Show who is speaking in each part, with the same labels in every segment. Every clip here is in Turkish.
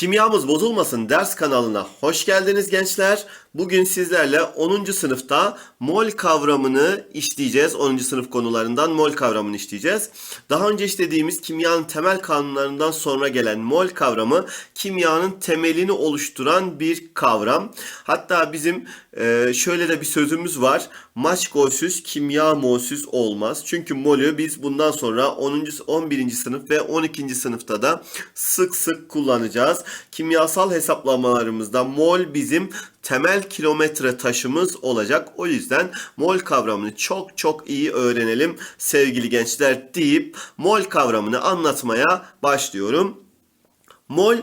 Speaker 1: Kimyamız bozulmasın ders kanalına hoş geldiniz gençler. Bugün sizlerle 10. sınıfta mol kavramını işleyeceğiz. 10. sınıf konularından mol kavramını işleyeceğiz. Daha önce işlediğimiz kimyanın temel kanunlarından sonra gelen mol kavramı kimyanın temelini oluşturan bir kavram. Hatta bizim e, şöyle de bir sözümüz var. Maç golsüz kimya molsüz olmaz. Çünkü molü biz bundan sonra 10. 11. sınıf ve 12. sınıfta da sık sık kullanacağız. Kimyasal hesaplamalarımızda mol bizim temel kilometre taşımız olacak. O yüzden mol kavramını çok çok iyi öğrenelim sevgili gençler deyip mol kavramını anlatmaya başlıyorum. Mol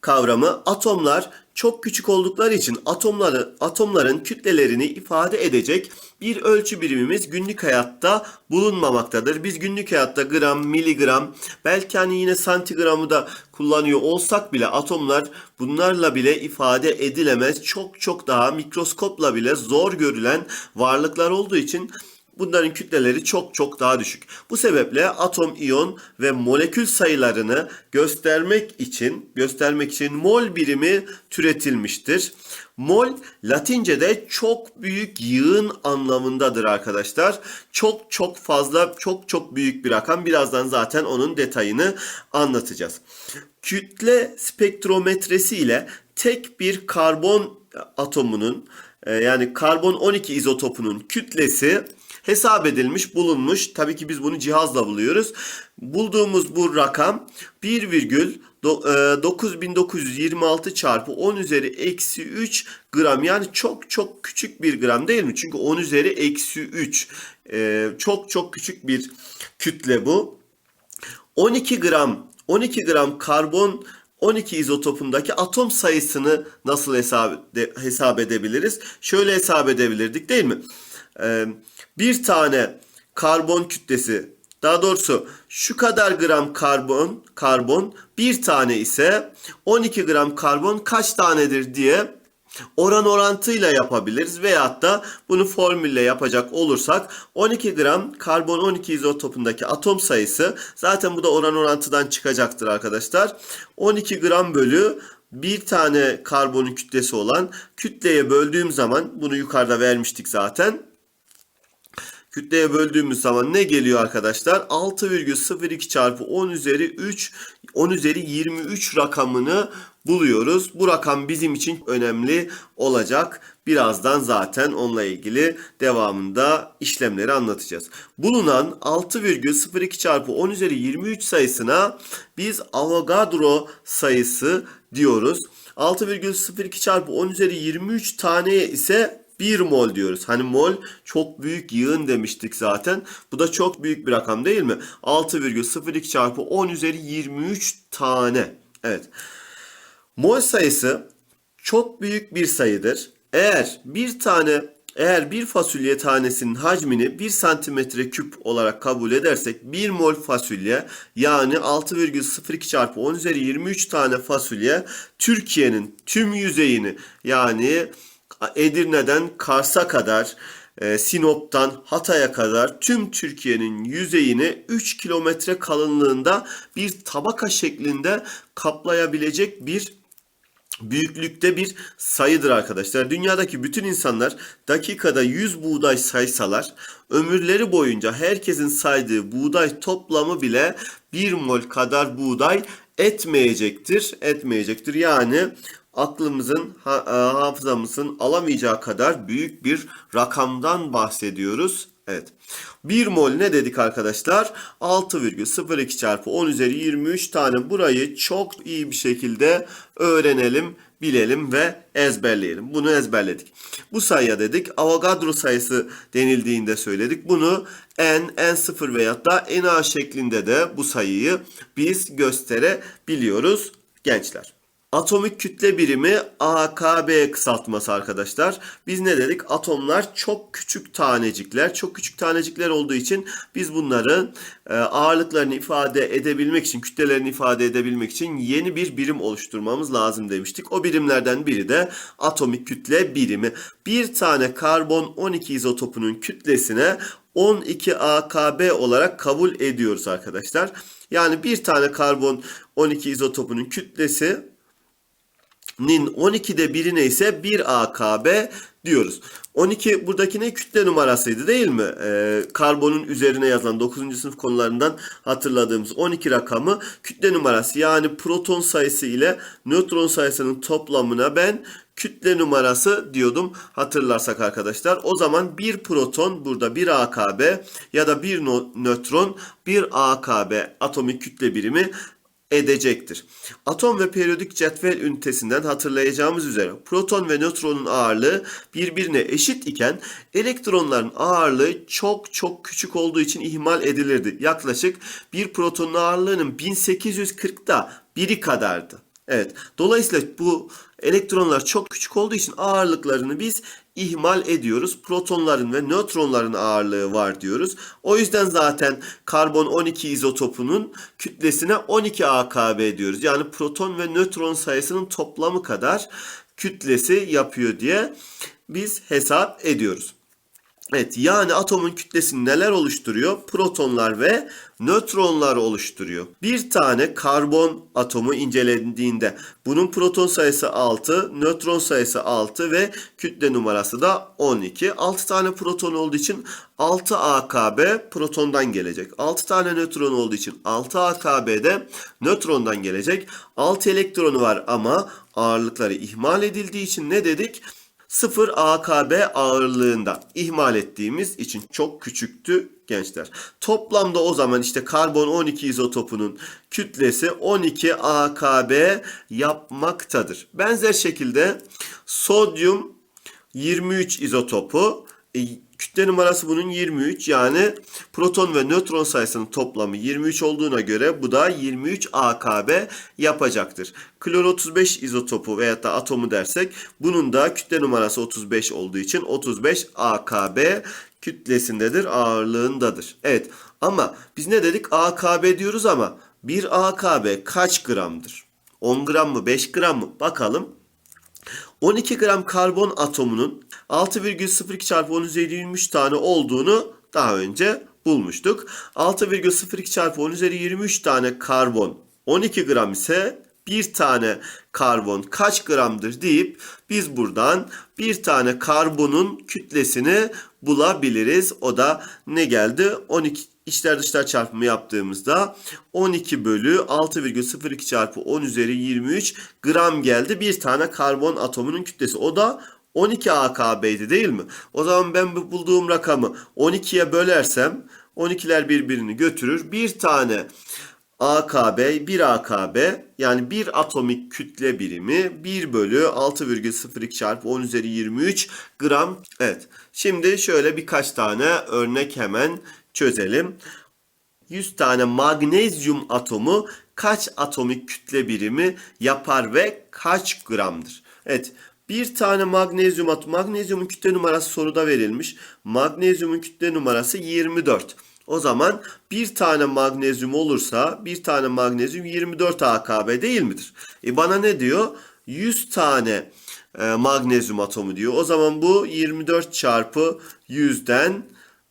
Speaker 1: kavramı atomlar çok küçük oldukları için atomları atomların kütlelerini ifade edecek bir ölçü birimimiz günlük hayatta bulunmamaktadır. Biz günlük hayatta gram, miligram, belki hani yine santigramı da kullanıyor olsak bile atomlar bunlarla bile ifade edilemez. Çok çok daha mikroskopla bile zor görülen varlıklar olduğu için Bunların kütleleri çok çok daha düşük. Bu sebeple atom, iyon ve molekül sayılarını göstermek için göstermek için mol birimi türetilmiştir. Mol Latince'de çok büyük yığın anlamındadır arkadaşlar. Çok çok fazla, çok çok büyük bir rakam. Birazdan zaten onun detayını anlatacağız. Kütle spektrometresi ile tek bir karbon atomunun e, yani karbon 12 izotopunun kütlesi hesap edilmiş, bulunmuş. Tabii ki biz bunu cihazla buluyoruz. Bulduğumuz bu rakam 1,9926 çarpı 10 üzeri eksi 3 gram. Yani çok çok küçük bir gram değil mi? Çünkü 10 üzeri eksi 3. Ee, çok çok küçük bir kütle bu. 12 gram 12 gram karbon 12 izotopundaki atom sayısını nasıl hesap, hesap edebiliriz? Şöyle hesap edebilirdik değil mi? Bir tane karbon kütlesi daha doğrusu şu kadar gram karbon karbon bir tane ise 12 gram karbon kaç tanedir diye oran orantıyla yapabiliriz veyahut da bunu formülle yapacak olursak 12 gram karbon 12 izotopundaki atom sayısı zaten bu da oran orantıdan çıkacaktır arkadaşlar. 12 gram bölü bir tane karbonun kütlesi olan kütleye böldüğüm zaman bunu yukarıda vermiştik zaten. Kütleye böldüğümüz zaman ne geliyor arkadaşlar? 6,02 çarpı 10 üzeri 3 10 üzeri 23 rakamını buluyoruz. Bu rakam bizim için önemli olacak. Birazdan zaten onunla ilgili devamında işlemleri anlatacağız. Bulunan 6,02 çarpı 10 üzeri 23 sayısına biz Avogadro sayısı diyoruz. 6,02 çarpı 10 üzeri 23 taneye ise 1 mol diyoruz. Hani mol çok büyük yığın demiştik zaten. Bu da çok büyük bir rakam değil mi? 6,02 çarpı 10 üzeri 23 tane. Evet. Mol sayısı çok büyük bir sayıdır. Eğer bir tane eğer bir fasulye tanesinin hacmini 1 santimetre küp olarak kabul edersek 1 mol fasulye yani 6,02 çarpı 10 üzeri 23 tane fasulye Türkiye'nin tüm yüzeyini yani Edirne'den Kars'a kadar, e, Sinop'tan Hatay'a kadar tüm Türkiye'nin yüzeyini 3 kilometre kalınlığında bir tabaka şeklinde kaplayabilecek bir büyüklükte bir sayıdır arkadaşlar. Dünyadaki bütün insanlar dakikada 100 buğday saysalar ömürleri boyunca herkesin saydığı buğday toplamı bile 1 mol kadar buğday etmeyecektir. Etmeyecektir. Yani aklımızın, e, hafızamızın alamayacağı kadar büyük bir rakamdan bahsediyoruz. Evet. 1 mol ne dedik arkadaşlar? 6,02 çarpı 10 üzeri 23 tane burayı çok iyi bir şekilde öğrenelim, bilelim ve ezberleyelim. Bunu ezberledik. Bu sayıya dedik Avogadro sayısı denildiğinde söyledik. Bunu n, n0 veyahut da na şeklinde de bu sayıyı biz gösterebiliyoruz gençler. Atomik kütle birimi AKB kısaltması arkadaşlar. Biz ne dedik? Atomlar çok küçük tanecikler. Çok küçük tanecikler olduğu için biz bunların e, ağırlıklarını ifade edebilmek için, kütlelerini ifade edebilmek için yeni bir birim oluşturmamız lazım demiştik. O birimlerden biri de atomik kütle birimi. Bir tane karbon 12 izotopunun kütlesine 12 AKB olarak kabul ediyoruz arkadaşlar. Yani bir tane karbon 12 izotopunun kütlesi nin 12'de birine ise 1 AKB diyoruz. 12 buradaki ne kütle numarasıydı değil mi? Ee, karbonun üzerine yazılan 9. sınıf konularından hatırladığımız 12 rakamı kütle numarası yani proton sayısı ile nötron sayısının toplamına ben kütle numarası diyordum hatırlarsak arkadaşlar. O zaman bir proton burada bir AKB ya da bir nötron bir AKB atomik kütle birimi edecektir. Atom ve periyodik cetvel ünitesinden hatırlayacağımız üzere proton ve nötronun ağırlığı birbirine eşit iken elektronların ağırlığı çok çok küçük olduğu için ihmal edilirdi. Yaklaşık bir protonun ağırlığının 1840'da biri kadardı. Evet. Dolayısıyla bu elektronlar çok küçük olduğu için ağırlıklarını biz ihmal ediyoruz. Protonların ve nötronların ağırlığı var diyoruz. O yüzden zaten karbon 12 izotopunun kütlesine 12 AKB diyoruz. Yani proton ve nötron sayısının toplamı kadar kütlesi yapıyor diye biz hesap ediyoruz. Evet yani atomun kütlesini neler oluşturuyor? Protonlar ve nötronlar oluşturuyor. Bir tane karbon atomu incelendiğinde bunun proton sayısı 6, nötron sayısı 6 ve kütle numarası da 12. 6 tane proton olduğu için 6 AKB protondan gelecek. 6 tane nötron olduğu için 6 AKB de nötrondan gelecek. 6 elektronu var ama ağırlıkları ihmal edildiği için ne dedik? 0 AKB ağırlığında ihmal ettiğimiz için çok küçüktü gençler. Toplamda o zaman işte karbon 12 izotopunun kütlesi 12 AKB yapmaktadır. Benzer şekilde sodyum 23 izotopu e, kütle numarası bunun 23 yani proton ve nötron sayısının toplamı 23 olduğuna göre bu da 23 AKB yapacaktır. Klor 35 izotopu veyahut da atomu dersek bunun da kütle numarası 35 olduğu için 35 AKB kütlesindedir, ağırlığındadır. Evet ama biz ne dedik? AKB diyoruz ama bir AKB kaç gramdır? 10 gram mı 5 gram mı? Bakalım. 12 gram karbon atomunun 6,02 çarpı 10 üzeri 23 tane olduğunu daha önce bulmuştuk. 6,02 çarpı 10 üzeri 23 tane karbon 12 gram ise bir tane karbon kaç gramdır deyip biz buradan bir tane karbonun kütlesini bulabiliriz. O da ne geldi? 12 içler dışlar çarpımı yaptığımızda 12 bölü 6,02 çarpı 10 üzeri 23 gram geldi. Bir tane karbon atomunun kütlesi. O da 12 AKB'ydi değil mi? O zaman ben bu bulduğum rakamı 12'ye bölersem 12'ler birbirini götürür. Bir tane AKB 1 AKB yani bir atomik kütle birimi 1 bölü 6,02 çarpı 10 üzeri 23 gram. Evet şimdi şöyle birkaç tane örnek hemen çözelim. 100 tane magnezyum atomu kaç atomik kütle birimi yapar ve kaç gramdır? Evet bir tane magnezyum atomu, magnezyumun kütle numarası soruda verilmiş. Magnezyumun kütle numarası 24. O zaman bir tane magnezyum olursa bir tane magnezyum 24 AKB değil midir? E bana ne diyor? 100 tane e, magnezyum atomu diyor. O zaman bu 24 çarpı 100'den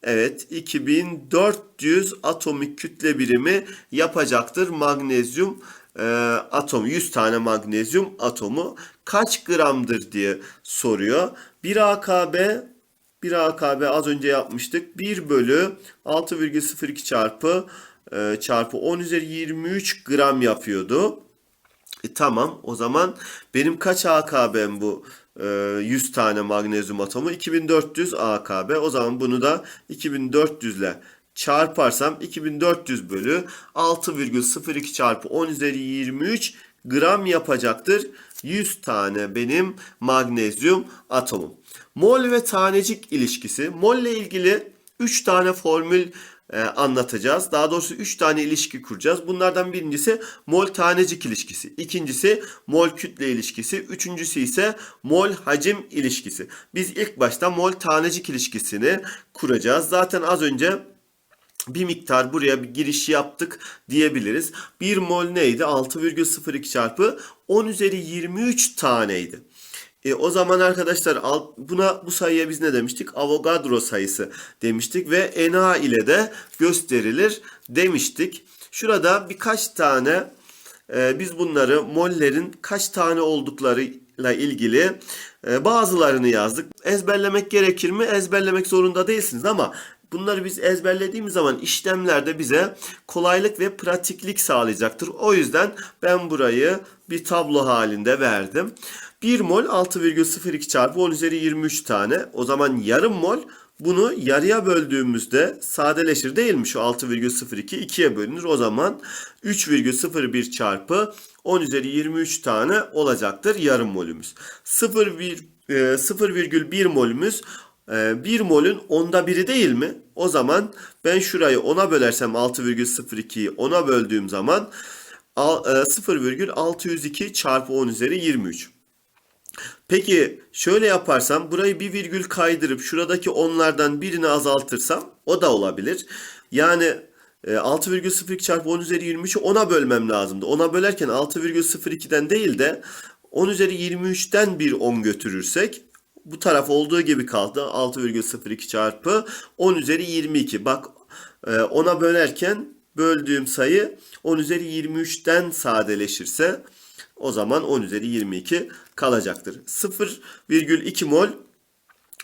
Speaker 1: evet 2400 atomik kütle birimi yapacaktır magnezyum e, atom 100 tane magnezyum atomu kaç gramdır diye soruyor. 1 AKB 1 AKB az önce yapmıştık. 1 bölü 6,02 çarpı e, çarpı 10 üzeri 23 gram yapıyordu. E, tamam o zaman benim kaç AKB'm bu 100 tane magnezyum atomu? 2400 AKB. O zaman bunu da 2400 ile çarparsam 2400 bölü 6,02 çarpı 10 üzeri 23 gram yapacaktır. 100 tane benim magnezyum atomum. Mol ve tanecik ilişkisi. Mol ile ilgili 3 tane formül e, anlatacağız. Daha doğrusu 3 tane ilişki kuracağız. Bunlardan birincisi mol tanecik ilişkisi. ikincisi mol kütle ilişkisi. Üçüncüsü ise mol hacim ilişkisi. Biz ilk başta mol tanecik ilişkisini kuracağız. Zaten az önce bir miktar buraya bir giriş yaptık diyebiliriz. 1 mol neydi? 6,02 çarpı 10 üzeri 23 taneydi. E, o zaman arkadaşlar buna bu sayıya biz ne demiştik? Avogadro sayısı demiştik ve Na ile de gösterilir demiştik. Şurada birkaç tane e, biz bunları mollerin kaç tane oldukları ile ilgili e, bazılarını yazdık. Ezberlemek gerekir mi? Ezberlemek zorunda değilsiniz ama bunları biz ezberlediğimiz zaman işlemlerde bize kolaylık ve pratiklik sağlayacaktır. O yüzden ben burayı bir tablo halinde verdim. 1 mol 6,02 çarpı 10 üzeri 23 tane. O zaman yarım mol bunu yarıya böldüğümüzde sadeleşir değil mi? Şu 6,02 2'ye bölünür. O zaman 3,01 çarpı 10 üzeri 23 tane olacaktır yarım molümüz. 0,1 molümüz 1 molün onda biri değil mi? O zaman ben şurayı 10'a bölersem 6,02'yi 10'a böldüğüm zaman 0,602 çarpı 10 üzeri 23. Peki şöyle yaparsam burayı bir virgül kaydırıp şuradaki onlardan birini azaltırsam o da olabilir. Yani 6,02 çarpı 10 üzeri 23'ü 10'a bölmem lazımdı. 10'a bölerken 6,02'den değil de 10 üzeri 23'ten bir 10 götürürsek bu taraf olduğu gibi kaldı. 6,02 çarpı 10 üzeri 22. Bak 10'a bölerken böldüğüm sayı 10 üzeri 23'ten sadeleşirse o zaman 10 üzeri 22 kalacaktır. 0,2 mol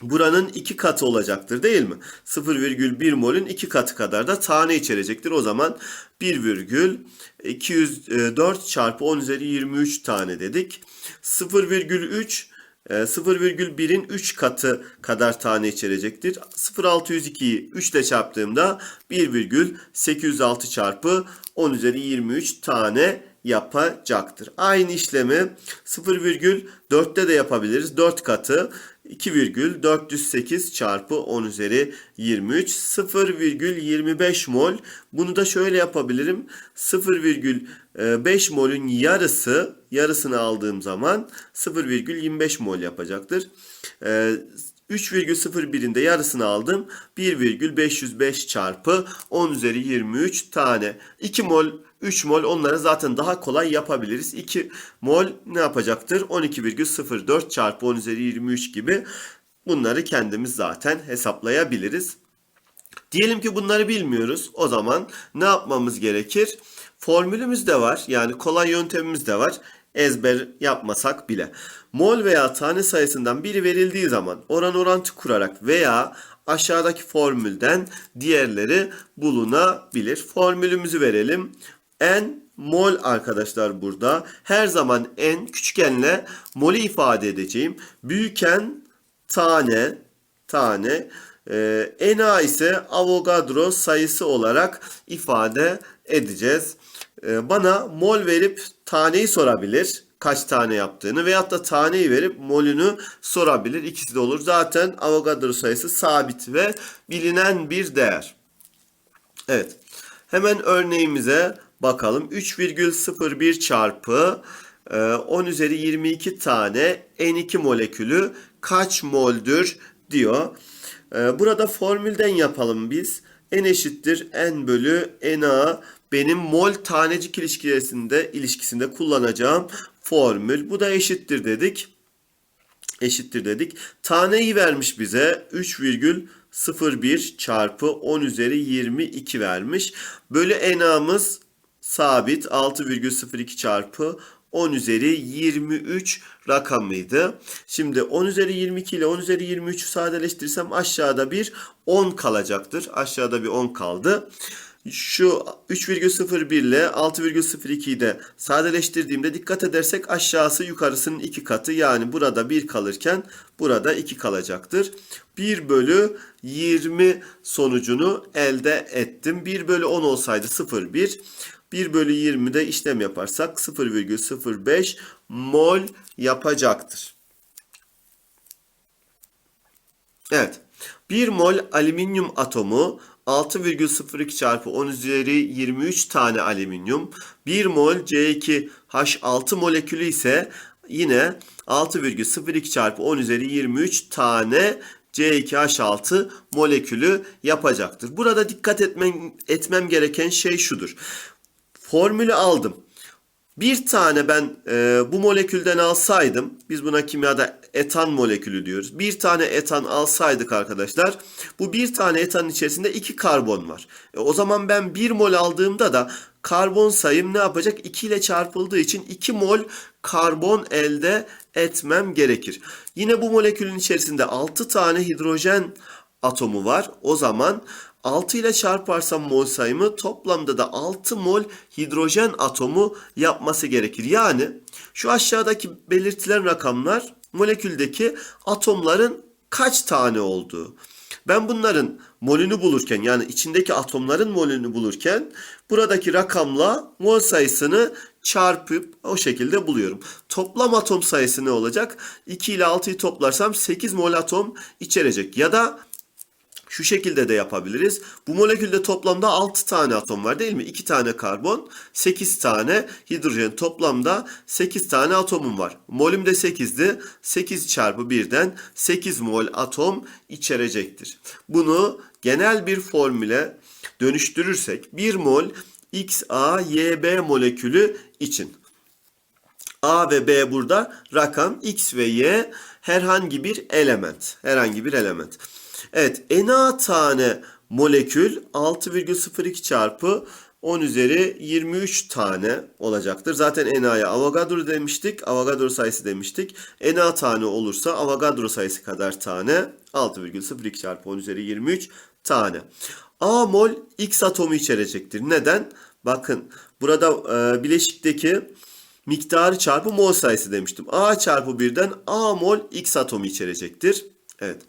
Speaker 1: buranın iki katı olacaktır değil mi? 0,1 molün iki katı kadar da tane içerecektir. O zaman 1,204 çarpı 10 üzeri 23 tane dedik. 0,3 0,1'in 3 katı kadar tane içerecektir. 0,602'yi 3 ile çarptığımda 1,806 çarpı 10 üzeri 23 tane yapacaktır. Aynı işlemi 0,4'te de yapabiliriz. 4 katı 2,408 çarpı 10 üzeri 23 0,25 mol. Bunu da şöyle yapabilirim. 0,5 molün yarısı yarısını aldığım zaman 0,25 mol yapacaktır. 3,01'in de yarısını aldım. 1,505 çarpı 10 üzeri 23 tane. 2 mol 3 mol onları zaten daha kolay yapabiliriz. 2 mol ne yapacaktır? 12,04 çarpı 10 üzeri 23 gibi bunları kendimiz zaten hesaplayabiliriz. Diyelim ki bunları bilmiyoruz. O zaman ne yapmamız gerekir? Formülümüz de var. Yani kolay yöntemimiz de var. Ezber yapmasak bile. Mol veya tane sayısından biri verildiği zaman oran orantı kurarak veya aşağıdaki formülden diğerleri bulunabilir. Formülümüzü verelim. N mol arkadaşlar burada. Her zaman n küçükenle molü ifade edeceğim. Büyüken tane tane e, Na ise Avogadro sayısı olarak ifade edeceğiz. E, bana mol verip taneyi sorabilir. Kaç tane yaptığını veyahut da taneyi verip molünü sorabilir. İkisi de olur. Zaten Avogadro sayısı sabit ve bilinen bir değer. Evet. Hemen örneğimize bakalım. 3,01 çarpı 10 üzeri 22 tane N2 molekülü kaç moldür diyor. Burada formülden yapalım biz. N eşittir N bölü NA benim mol tanecik ilişkisinde ilişkisinde kullanacağım formül. Bu da eşittir dedik. Eşittir dedik. Taneyi vermiş bize 3,01 çarpı 10 üzeri 22 vermiş. Bölü NA'mız sabit 6,02 çarpı 10 üzeri 23 rakamıydı. Şimdi 10 üzeri 22 ile 10 üzeri 23'ü sadeleştirirsem aşağıda bir 10 kalacaktır. Aşağıda bir 10 kaldı. Şu 3,01 ile 6,02'yi de sadeleştirdiğimde dikkat edersek aşağısı yukarısının 2 katı. Yani burada 1 kalırken burada 2 kalacaktır. 1 bölü 20 sonucunu elde ettim. 1 bölü 10 olsaydı 0,1. 1 bölü 20'de işlem yaparsak 0,05 mol yapacaktır. Evet. 1 mol alüminyum atomu 6,02 çarpı 10 üzeri 23 tane alüminyum. 1 mol C2H6 molekülü ise yine 6,02 çarpı 10 üzeri 23 tane C2H6 molekülü yapacaktır. Burada dikkat etmem, etmem gereken şey şudur. Formülü aldım. Bir tane ben e, bu molekülden alsaydım, biz buna kimyada etan molekülü diyoruz. Bir tane etan alsaydık arkadaşlar, bu bir tane etanın içerisinde iki karbon var. E, o zaman ben bir mol aldığımda da karbon sayım ne yapacak? 2 ile çarpıldığı için 2 mol karbon elde etmem gerekir. Yine bu molekülün içerisinde 6 tane hidrojen atomu var. O zaman 6 ile çarparsam mol sayımı toplamda da 6 mol hidrojen atomu yapması gerekir. Yani şu aşağıdaki belirtilen rakamlar moleküldeki atomların kaç tane olduğu. Ben bunların molünü bulurken yani içindeki atomların molünü bulurken buradaki rakamla mol sayısını çarpıp o şekilde buluyorum. Toplam atom sayısı ne olacak? 2 ile 6'yı toplarsam 8 mol atom içerecek. Ya da şu şekilde de yapabiliriz. Bu molekülde toplamda 6 tane atom var değil mi? 2 tane karbon, 8 tane hidrojen. Toplamda 8 tane atomum var. Molüm de 8'di. 8 çarpı 1'den 8 mol atom içerecektir. Bunu genel bir formüle dönüştürürsek 1 mol XaYb molekülü için. A ve B burada rakam X ve Y herhangi bir element. Herhangi bir element. Evet Na tane molekül 6,02 çarpı 10 üzeri 23 tane olacaktır. Zaten Na'ya Avogadro demiştik. Avogadro sayısı demiştik. Na tane olursa Avogadro sayısı kadar tane 6,02 çarpı 10 üzeri 23 tane. A mol X atomu içerecektir. Neden? Bakın burada e, bileşikteki miktarı çarpı mol sayısı demiştim. A çarpı 1'den A mol X atomu içerecektir. Evet.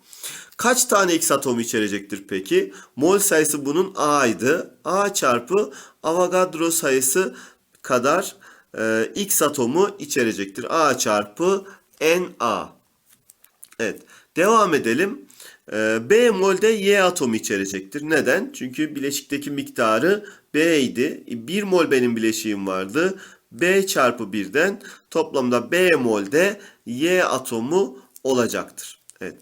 Speaker 1: Kaç tane X atomu içerecektir peki? Mol sayısı bunun A'ydı. A çarpı Avogadro sayısı kadar e, X atomu içerecektir. A çarpı Na. Evet. Devam edelim. E, B molde Y atomu içerecektir. Neden? Çünkü bileşikteki miktarı B idi. 1 mol benim bileşiğim vardı. B çarpı 1'den toplamda B molde Y atomu olacaktır. Evet.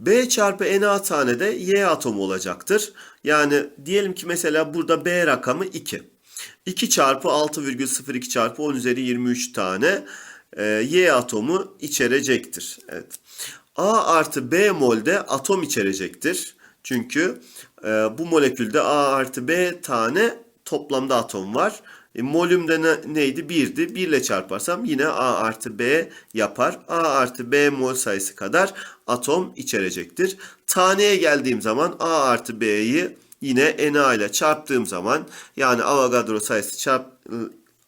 Speaker 1: B çarpı Na tane de Y atomu olacaktır. Yani diyelim ki mesela burada B rakamı 2. 2 çarpı 6,02 çarpı 10 üzeri 23 tane e, Y atomu içerecektir. Evet. A artı B molde atom içerecektir. Çünkü e, bu molekülde A artı B tane toplamda atom var. E, molümde ne, neydi? 1'di. 1 ile çarparsam yine A artı B yapar. A artı B mol sayısı kadar atom içerecektir. Taneye geldiğim zaman A artı B'yi yine Na ile çarptığım zaman yani Avogadro sayısı çarp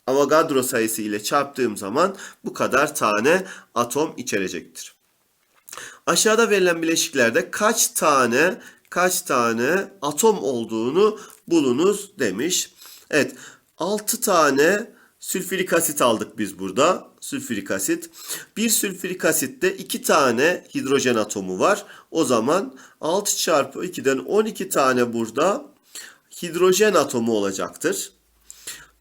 Speaker 1: Avogadro sayısı ile çarptığım zaman bu kadar tane atom içerecektir. Aşağıda verilen bileşiklerde kaç tane kaç tane atom olduğunu bulunuz demiş. Evet 6 tane sülfürik asit aldık biz burada. Sülfürik asit. Bir sülfürik asitte 2 tane hidrojen atomu var. O zaman 6 çarpı 2'den 12 tane burada hidrojen atomu olacaktır.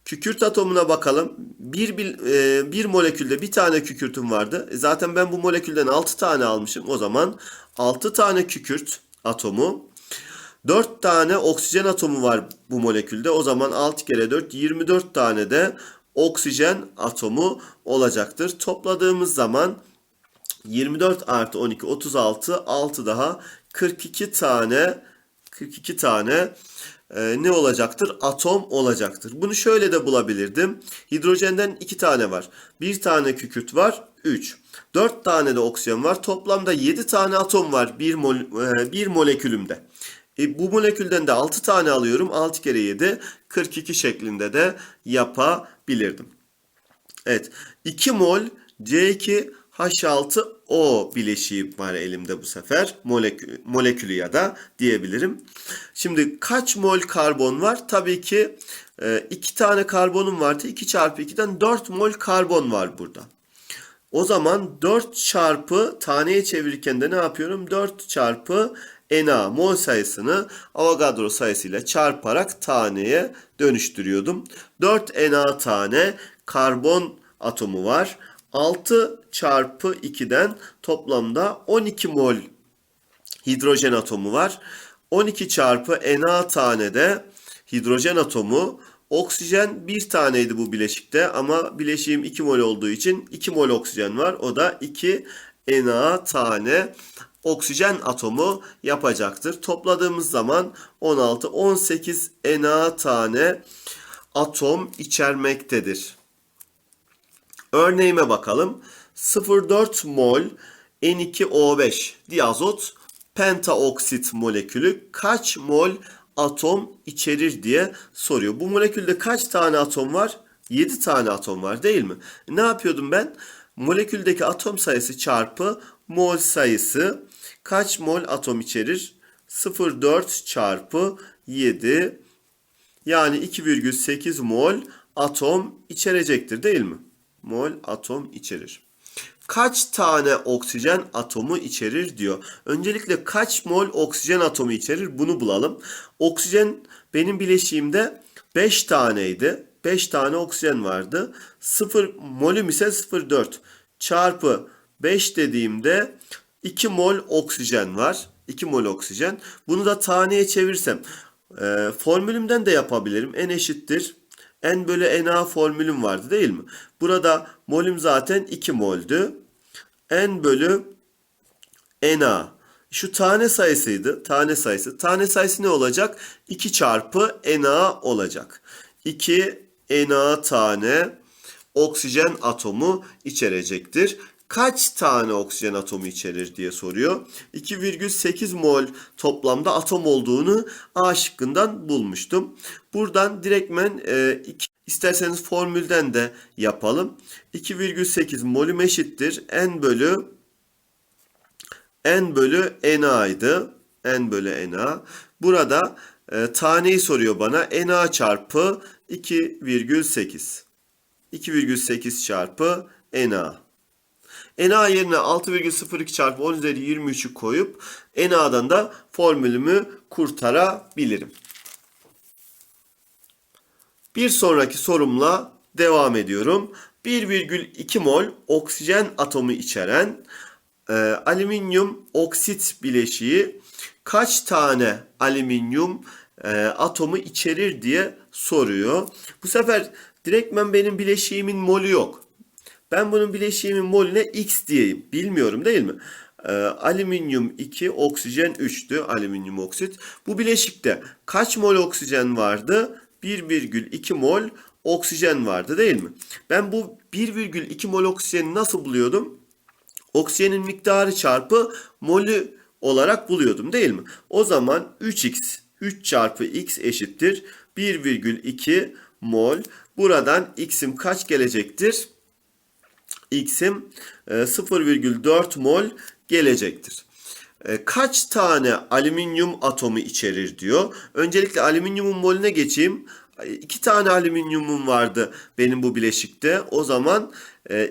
Speaker 1: Kükürt atomuna bakalım. Bir, bir, e, bir molekülde bir tane kükürtüm vardı. E, Zaten ben bu molekülden 6 tane almışım. O zaman 6 tane kükürt atomu 4 tane oksijen atomu var bu molekülde. O zaman 6 kere 4 24 tane de oksijen atomu olacaktır. Topladığımız zaman 24 artı 12 36 6 daha 42 tane 42 tane e, ne olacaktır? Atom olacaktır. Bunu şöyle de bulabilirdim. Hidrojenden 2 tane var. 1 tane kükürt var. 3. 4 tane de oksijen var. Toplamda 7 tane atom var bir, mol, e, bir molekülümde. E, bu molekülden de 6 tane alıyorum. 6 kere 7 42 şeklinde de yapabilirdim. Evet. 2 mol C2 H6O bileşiği var elimde bu sefer. Molekül, molekülü ya da diyebilirim. Şimdi kaç mol karbon var? Tabii ki 2 tane karbonum vardı. 2 çarpı 2'den 4 mol karbon var burada. O zaman 4 çarpı taneye çevirirken de ne yapıyorum? 4 çarpı Na mol sayısını Avogadro sayısıyla çarparak taneye dönüştürüyordum. 4 Na tane karbon atomu var. 6 çarpı 2'den toplamda 12 mol hidrojen atomu var. 12 çarpı Na tane de hidrojen atomu Oksijen bir taneydi bu bileşikte ama bileşiğim 2 mol olduğu için 2 mol oksijen var. O da 2 Na tane oksijen atomu yapacaktır. Topladığımız zaman 16 18 Na tane atom içermektedir. Örneğime bakalım. 0,4 mol N2O5 diazot pentaoksit molekülü kaç mol atom içerir diye soruyor. Bu molekülde kaç tane atom var? 7 tane atom var değil mi? Ne yapıyordum ben? Moleküldeki atom sayısı çarpı mol sayısı kaç mol atom içerir? 0,4 çarpı 7 yani 2,8 mol atom içerecektir değil mi? Mol atom içerir. Kaç tane oksijen atomu içerir diyor. Öncelikle kaç mol oksijen atomu içerir bunu bulalım. Oksijen benim bileşiğimde 5 taneydi. 5 tane oksijen vardı. 0 molüm ise 0,4 çarpı 5 dediğimde 2 mol oksijen var. 2 mol oksijen. Bunu da taneye çevirsem e, formülümden de yapabilirim. N eşittir. N bölü Na formülüm vardı değil mi? Burada molüm zaten 2 moldü. N bölü Na. Şu tane sayısıydı. Tane sayısı. Tane sayısı ne olacak? 2 çarpı Na olacak. 2 Na tane oksijen atomu içerecektir. Kaç tane oksijen atomu içerir diye soruyor. 2,8 mol toplamda atom olduğunu A şıkkından bulmuştum. Buradan direktmen e, iki, isterseniz formülden de yapalım. 2,8 molüm eşittir. N bölü N bölü NA'ydı. N bölü NA. Burada e, taneyi soruyor bana. NA çarpı 2,8. 2,8 çarpı Na. Na yerine 6,02 çarpı 10 üzeri 23'ü koyup Na'dan da formülümü kurtarabilirim. Bir sonraki sorumla devam ediyorum. 1,2 mol oksijen atomu içeren e, alüminyum oksit bileşiği kaç tane alüminyum e, atomu içerir diye soruyor. Bu sefer direktmen benim bileşiğimin molü yok. Ben bunun bileşiğimin molüne X diyeyim. Bilmiyorum değil mi? Ee, alüminyum 2, oksijen 3'tü. Alüminyum oksit. Bu bileşikte kaç mol oksijen vardı? 1,2 mol oksijen vardı değil mi? Ben bu 1,2 mol oksijeni nasıl buluyordum? Oksijenin miktarı çarpı molü olarak buluyordum değil mi? O zaman 3x 3 çarpı x eşittir 1,2 mol. Buradan x'im kaç gelecektir? x'im 0,4 mol gelecektir. E, kaç tane alüminyum atomu içerir diyor. Öncelikle alüminyumun molüne geçeyim. 2 tane alüminyumum vardı benim bu bileşikte. O zaman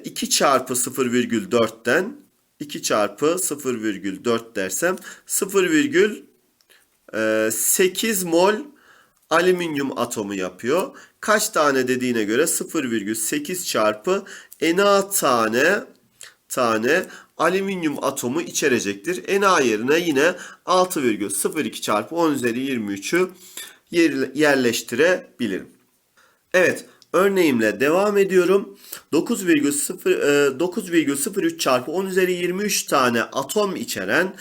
Speaker 1: 2 çarpı 0,4'ten 2 çarpı 0,4 dersem 0,8 mol alüminyum atomu yapıyor. Kaç tane dediğine göre 0,8 çarpı Na tane tane alüminyum atomu içerecektir. Na yerine yine 6,02 çarpı 10 üzeri 23'ü yerleştirebilirim. Evet örneğimle devam ediyorum. 9,03 e, çarpı 10 üzeri 23 tane atom içeren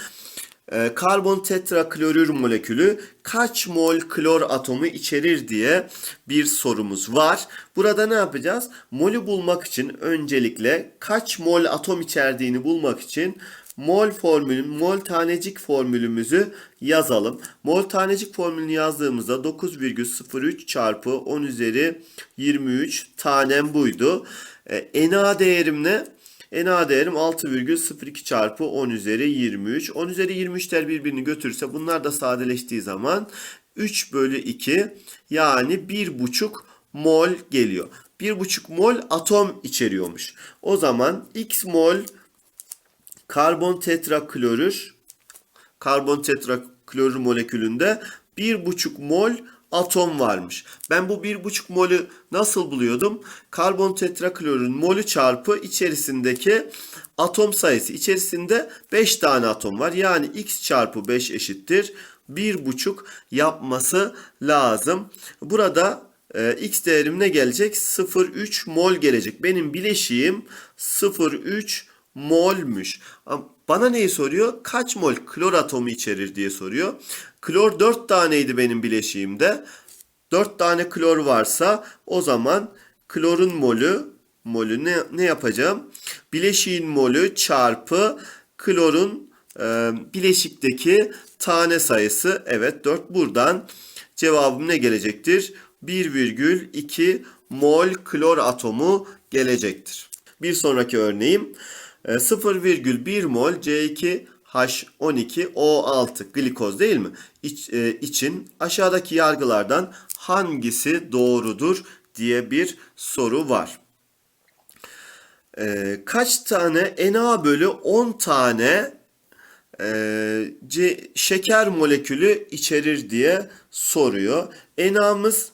Speaker 1: e, karbon tetraklorür molekülü kaç mol klor atomu içerir diye bir sorumuz var. Burada ne yapacağız? Molü bulmak için öncelikle kaç mol atom içerdiğini bulmak için mol formülün mol tanecik formülümüzü yazalım. Mol tanecik formülünü yazdığımızda 9,03 çarpı 10 üzeri 23 tanem buydu. E, Na değerim ne? Na değerim 6,02 çarpı 10 üzeri 23. 10 üzeri 23'ler birbirini götürürse bunlar da sadeleştiği zaman 3 bölü 2 yani 1,5 mol geliyor. 1,5 mol atom içeriyormuş. O zaman x mol karbon tetraklorür karbon tetraklorür molekülünde 1,5 mol atom varmış. Ben bu 1,5 molü nasıl buluyordum? Karbon tetraklorün molü çarpı içerisindeki atom sayısı. İçerisinde 5 tane atom var. Yani x çarpı 5 eşittir 1,5 yapması lazım. Burada e, X değerim ne gelecek? 0,3 mol gelecek. Benim bileşiğim 0,3 molmüş. Bana neyi soruyor? Kaç mol klor atomu içerir diye soruyor. Klor 4 taneydi benim bileşiğimde. 4 tane klor varsa o zaman klorun molü molü ne, ne yapacağım? Bileşiğin molü çarpı klorun e, bileşikteki tane sayısı. Evet 4 buradan cevabım ne gelecektir? 1,2 mol klor atomu gelecektir. Bir sonraki örneğim 0,1 mol C2H12O6 glikoz değil mi? İç, e, için aşağıdaki yargılardan hangisi doğrudur diye bir soru var. E, kaç tane Na bölü 10 tane e, C, şeker molekülü içerir diye soruyor. Na'mız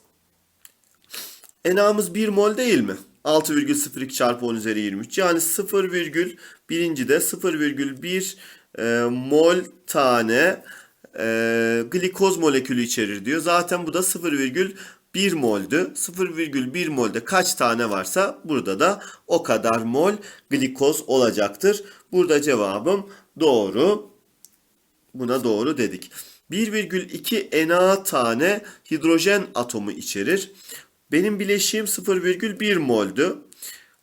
Speaker 1: Na'mız 1 mol değil mi? 6,02 çarpı 10 üzeri 23. Yani 0,1 de 0,1 e, mol tane e, glikoz molekülü içerir diyor. Zaten bu da 0,1 moldü. 0,1 molde kaç tane varsa burada da o kadar mol glikoz olacaktır. Burada cevabım doğru. Buna doğru dedik. 1,2 Na tane hidrojen atomu içerir. Benim bileşiğim 0,1 moldü.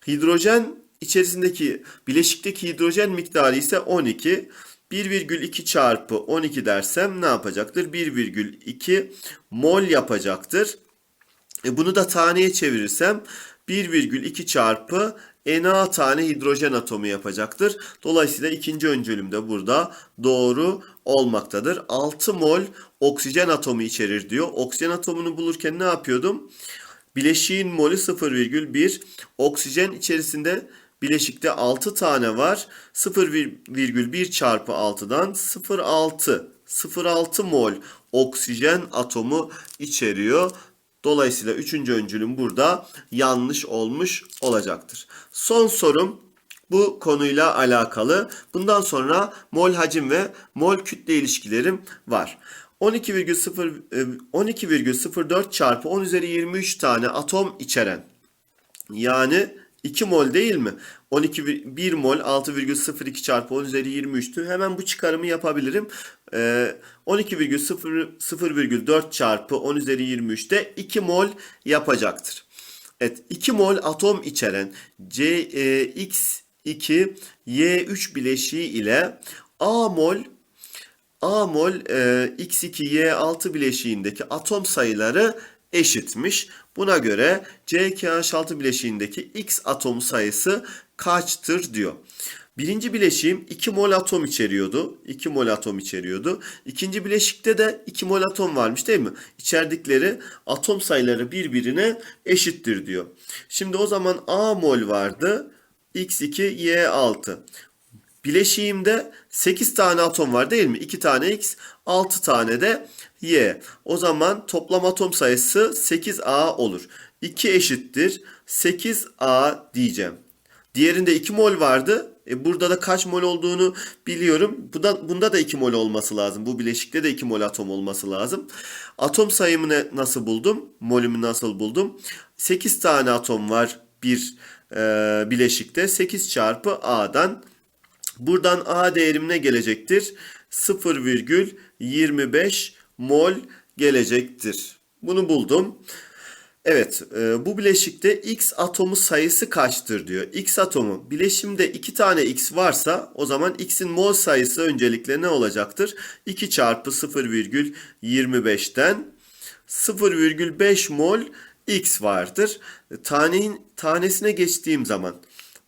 Speaker 1: Hidrojen içerisindeki bileşikteki hidrojen miktarı ise 12. 1,2 çarpı 12 dersem ne yapacaktır? 1,2 mol yapacaktır. E bunu da taneye çevirirsem 1,2 çarpı Na tane hidrojen atomu yapacaktır. Dolayısıyla ikinci öncülüm de burada doğru olmaktadır. 6 mol oksijen atomu içerir diyor. Oksijen atomunu bulurken ne yapıyordum? Bileşiğin molü 0,1. Oksijen içerisinde bileşikte 6 tane var. 0,1 çarpı 6'dan 0,6. 0,6 mol oksijen atomu içeriyor. Dolayısıyla üçüncü öncülüm burada yanlış olmuş olacaktır. Son sorum bu konuyla alakalı. Bundan sonra mol hacim ve mol kütle ilişkilerim var. 12,0 12,04 çarpı 10 üzeri 23 tane atom içeren yani 2 mol değil mi? 12 1 mol 6,02 çarpı 10 üzeri 23'tü. Hemen bu çıkarımı yapabilirim. Ee, 12,0,4 çarpı 10 üzeri 23'te 2 mol yapacaktır. Evet 2 mol atom içeren CX2 Y3 bileşiği ile A mol A mol e, X2Y6 bileşiğindeki atom sayıları eşitmiş. Buna göre CKH6 bileşiğindeki X atom sayısı kaçtır diyor. Birinci bileşiğim 2 mol atom içeriyordu. 2 mol atom içeriyordu. İkinci bileşikte de 2 mol atom varmış değil mi? İçerdikleri atom sayıları birbirine eşittir diyor. Şimdi o zaman A mol vardı. X2Y6. Bileşiğimde 8 tane atom var değil mi? 2 tane X, 6 tane de Y. O zaman toplam atom sayısı 8A olur. 2 eşittir 8A diyeceğim. Diğerinde 2 mol vardı. E burada da kaç mol olduğunu biliyorum. Bunda, bunda da 2 mol olması lazım. Bu bileşikte de 2 mol atom olması lazım. Atom sayımı ne, nasıl buldum? Molümü nasıl buldum? 8 tane atom var bir e, bileşikte. 8 çarpı A'dan Buradan A değerim ne gelecektir? 0,25 mol gelecektir. Bunu buldum. Evet e, bu bileşikte X atomu sayısı kaçtır diyor. X atomu bileşimde 2 tane X varsa o zaman X'in mol sayısı öncelikle ne olacaktır? 2 çarpı 0,25'ten 0,5 mol X vardır. Tanenin tanesine geçtiğim zaman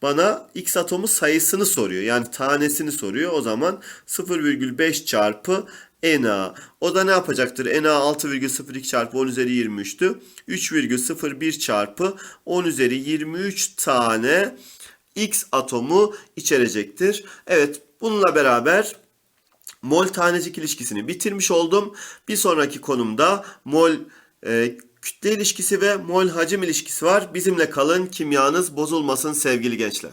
Speaker 1: bana X atomu sayısını soruyor. Yani tanesini soruyor. O zaman 0,5 çarpı Na. O da ne yapacaktır? Na 6,02 çarpı 10 üzeri 23'tü. 3,01 çarpı 10 üzeri 23 tane X atomu içerecektir. Evet bununla beraber mol tanecik ilişkisini bitirmiş oldum. Bir sonraki konumda mol e, kütle ilişkisi ve mol hacim ilişkisi var. Bizimle kalın kimyanız bozulmasın sevgili gençler.